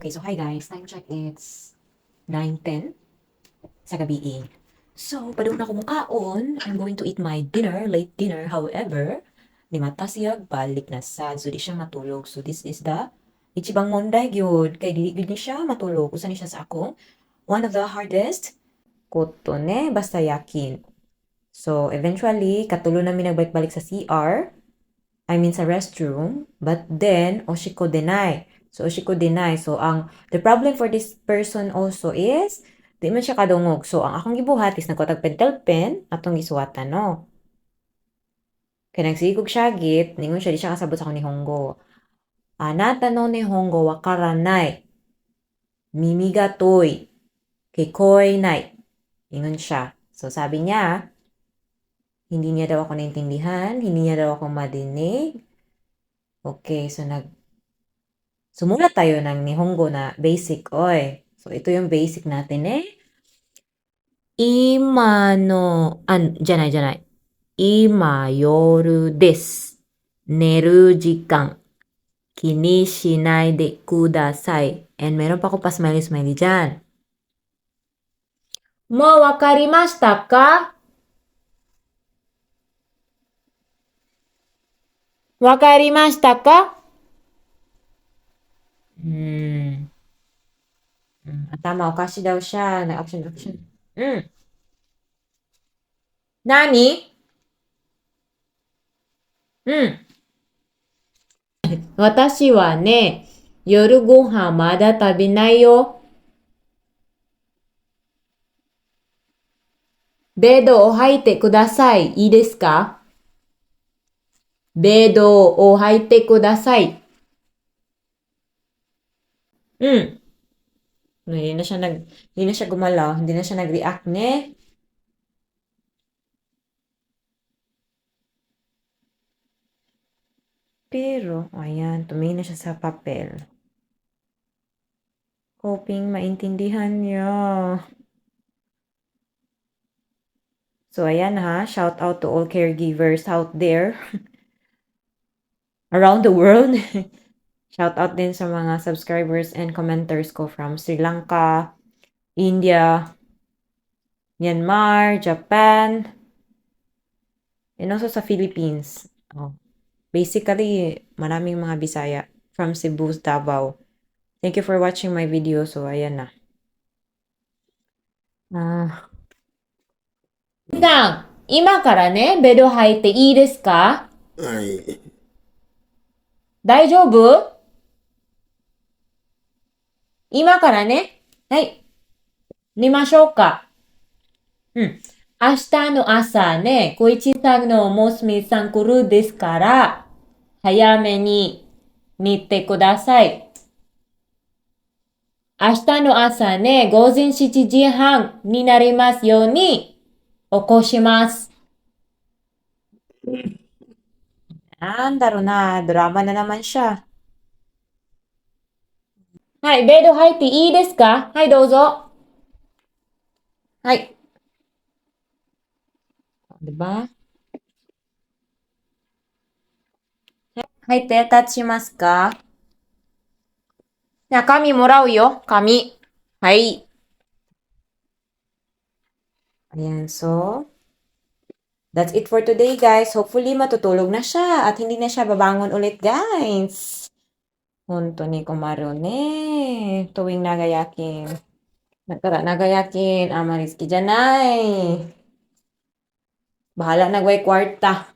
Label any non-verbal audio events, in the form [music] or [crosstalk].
Okay, so hi guys. Time check, it's 9.10 sa gabi. eh. So, padung na ko mukaon. I'm going to eat my dinner, late dinner. However, ni mata siya, balik na sad. So, di siya matulog. So, this is the Ichibang Monday gyud Kay di ni siya matulog. Usa ni siya sa akong one of the hardest koto ne basta yakin. So, eventually, katulo namin nagbalik-balik sa CR. I mean sa restroom. But then, Oshiko deny. So, Oshiko deny. So, ang the problem for this person also is di man siya kadungog. So, ang akong gibuhat is nagkotag pentel pen atong gisuwatan, no? Kaya nagsigog siya git, ningon siya di siya kasabot sa akong nihongo. Anata no nihongo wakaranai. Mimi ga toy. Kikoi nai. Ingon siya. So, sabi niya, hindi niya daw ako naintindihan, hindi niya daw ako madinig. Okay, so nag sumulat tayo ng Nihongo na basic, oy. So, ito yung basic natin eh. Ima no, an, janay, janay. Ima yoru desu. Neru jikan. Kini shinai de kudasai. And meron pa ako pa smiley-smiley dyan. Mo wakarimashita ka? Wakarimashita ka? 음. 음. 頭おかしいでおっしゃー。オプション、オプション。うん。何？うん。私はね、夜ご飯まだ食べないよ。ベッドを履いてください。いいですか？ベッドを履いてください。うん。Hindi na siya nag, hindi na siya gumalaw, hindi na siya nag-react, ne? Pero, ayan, tumingin na siya sa papel. Hoping maintindihan niya. So, ayan ha, shout out to all caregivers out there. [laughs] Around the world. [laughs] Shout out din sa mga subscribers and commenters ko from Sri Lanka, India, Myanmar, Japan, and also sa Philippines. Oh. Basically, maraming mga Bisaya from Cebu, Davao. Thank you for watching my video. So, ayan na. Ah. さん、今からね、ベル入っていいですかはい。大丈夫 今からね。はい。寝ましょうか。うん。明日の朝ね、小一さんの娘さん来るですから、早めに寝てください。明日の朝ね、午前7時半になりますように、起こします。なんだろうな、ドラマな naman siya. はい、ベッド入っていいですかはい、どうぞ。はい。diba? はい、手タッチしますかじゃあ、紙もらうよ。紙。はい。Ayan, so, that's it for today, guys. Hopefully, matutulog na siya at hindi na siya babangon ulit, guys. Honto ni Kumaro ne. Tuwing nagayakin. Nagkara nagayakin. Amaris ki janay. Bahala nagway kwarta.